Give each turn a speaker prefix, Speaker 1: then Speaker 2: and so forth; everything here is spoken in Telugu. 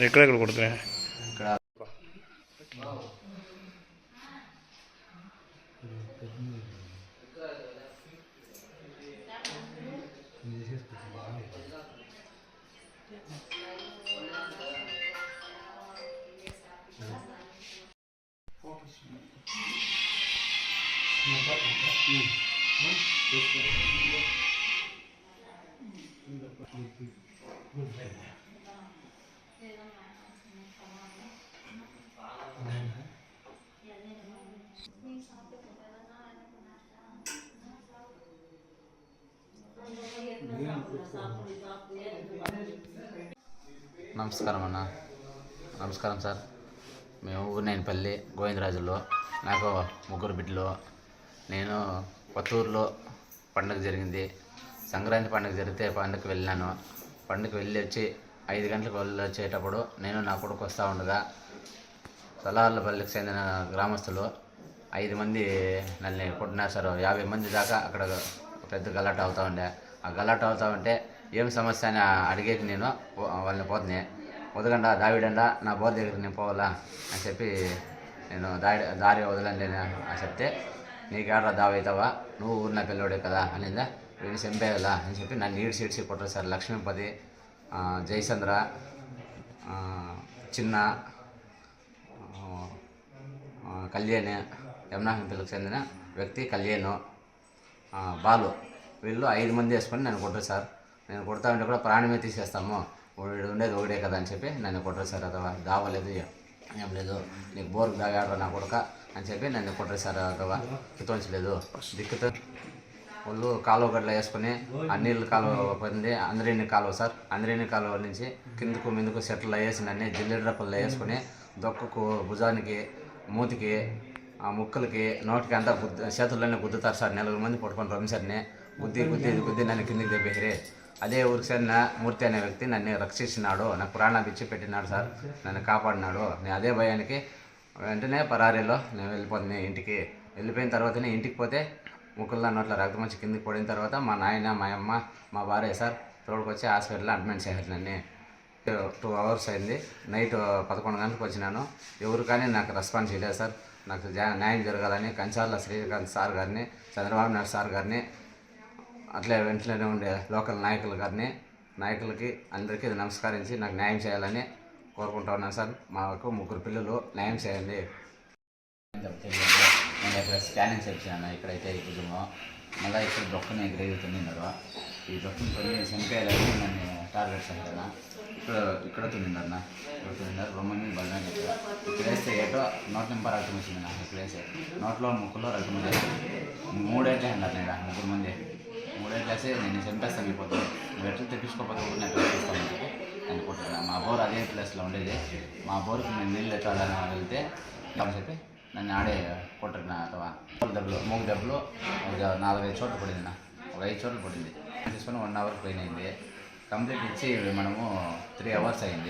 Speaker 1: ఎక్కడెక్కడ కొడుతున్నాయి
Speaker 2: ఇక్కడ నమస్కారం అన్న. నమస్కారం సార్. మేము ఊరినేనిపల్లి గోవిందరాజుల్లో నాకు ముగ్గురు బిడ్డలు. నేను కొత్తూరులో పండుగ జరిగింది. సంక్రాంతి పండుగ జరిగితే పండుగకి వెళ్ళాను. పండుగకి వెళ్ళి వచ్చి ఐదు గంటలకు పల్లెలు వచ్చేటప్పుడు నేను నా కొడుకు వస్తూ ఉండగా సలార్లపల్లికి చెందిన గ్రామస్తులు ఐదు మంది నన్ను కొట్టినారు సార్. యాభై మంది దాకా అక్కడ పెద్ద గలాట అవుతూ ఉండే. ఆ గలాట అవుతా ఉంటే ఏం సమస్య అని అడిగేకి నేను పో- వాళ్ళని పోతున్నాయి వదలండా దావిడండా? నా బోర్ దగ్గరికి నేను పోవాలా? అని చెప్పి నేను దారి దారి వదలండి అని చెప్తే నీకేడ్రా దావి అవుతావా నువ్వు ఊరిన పిల్లోడే కదా అనిందా. వీడిని చంపేయాలా? అని చెప్పి నన్ను ఈడ్చి ఈడ్చి కొట్టరు సార్. లక్ష్మీపతి జయచంద్ర చిన్న కళ్యాణ్ యమునాహంపిలకు చెందిన వ్యక్తి కళ్యాణ్ బాలు. వీళ్ళు ఐదు మంది వేసుకొని నన్ను కొట్టరు సార్. నేను కొడతా ఉంటే కూడా ప్రాణమే తీసేస్తాము. వీడు ఉండేది ఒకటే కదా అని చెప్పి నన్ను కొట్టరు సార్. అదవా దావలేదు ఏం లేదు. నీకు బోర్ దాగాడు నా కొడక అని చెప్పి నన్ను కొట్టరు సార్. అదవా కితోంచలేదు దిక్కుతో వాళ్ళు కాలువ గడ్డలు వేసుకుని ఆ నీళ్ళు కాలువ పొంది అందరిని కాలువ సార్. అందరిని కాలువ నుంచి కిందకు ముందుకు సెట్లు వేసి నన్ను జిల్లెడు రప్పల్లో వేసుకుని దొక్కకు భుజానికి మూతికి ఆ ముక్కలకి నోటికి అంతా గుద్దు చేతుల్లోనే గుద్దుతారు సార్. నలుగురు మంది పట్టుకొని రమ్మిసారిని గుద్ది గుద్ది గుద్ది నన్ను కిందికి దెబ్బేసిరి. అదే ఊరికి చెందిన మూర్తి అనే వ్యక్తి నన్ను రక్షించినాడు నాకు ప్రాణాలు ఇచ్చి పెట్టినాడు సార్. నన్ను కాపాడినాడు. నేను అదే భయానికి వెంటనే పరారీలో నేను వెళ్ళిపోతుంది ఇంటికి. వెళ్ళిపోయిన తర్వాతనే ఇంటికి పోతే ముక్కుల్లో నోట్ల రక్తం వచ్చి కిందికి పడిన తర్వాత మా నాయన మా అమ్మ మా భార్య సార్ తోడుకొచ్చి హాస్పిటల్లో అడ్మిట్ చేశారు నన్ను. టూ అవర్స్ అయింది. నైట్ పదకొండు గంటలకు వచ్చినాను. ఎవరు కానీ నాకు రెస్పాన్స్ ఇవ్వలేదు సార్. నాకు న్యాయం జరగాలని కంచార్ల శ్రీకాంత్ సార్ గారిని చంద్రబాబు నాయుడు సార్ గారిని అట్లే వెంటనే ఉండే లోకల్ నాయకుల గారిని నాయకులకి అందరికీ నమస్కరించి నాకు న్యాయం చేయాలని కోరుకుంటా ఉన్నాను సార్. మాకు ముగ్గురు పిల్లలు న్యాయం చేయండి. నేను ఇక్కడ స్కానింగ్ చేయించాను. ఇక్కడైతే ఈ భుజము. మళ్ళీ ఇక్కడ డొక్కని ఎగిరేగుతున్నారు ఈ డొక్కని కొన్ని చనిపోయాలని నన్ను టార్గెట్స్ కదా ఇక్కడ ఇక్కడ తున్నిందన్న ఇక్కడ తిన్నారు రొమ్మని బలం ఇక్కడ వేస్తే ఏటో నోట్ నెంబర్ రక్తం వచ్చింది నాకు. ఇక్కడ వేస్తే నోట్లో ముక్కులో రక్తం వచ్చింది మూడేట్లే అన్నారు నేను ముగ్గురు మంది. మూడేట్లు వేస్తే నేను చంపేస్తాను వెళ్ళిపోతాను. నువ్వు తెప్పించుకోకపోతే ఊరిని తెప్పిస్తాను కొట్టాను మా బోర్ అదే ప్లేస్లో ఉండేది. మా బోర్కి నేను నీళ్ళు ఎట్లా వెళ్తే అని చెప్పి నన్ను ఆడే కొట్టరు నా అథవా దెబ్బలు మూడు దెబ్బలు ఒక నాలుగైదు చోట్ల పడింది నా ఒక ఐదు చోట్ల పడింది. తీసుకొని వన్ అవర్ పోయినది కంప్లీట్ ఇచ్చి మనము త్రీ అవర్స్ అయింది.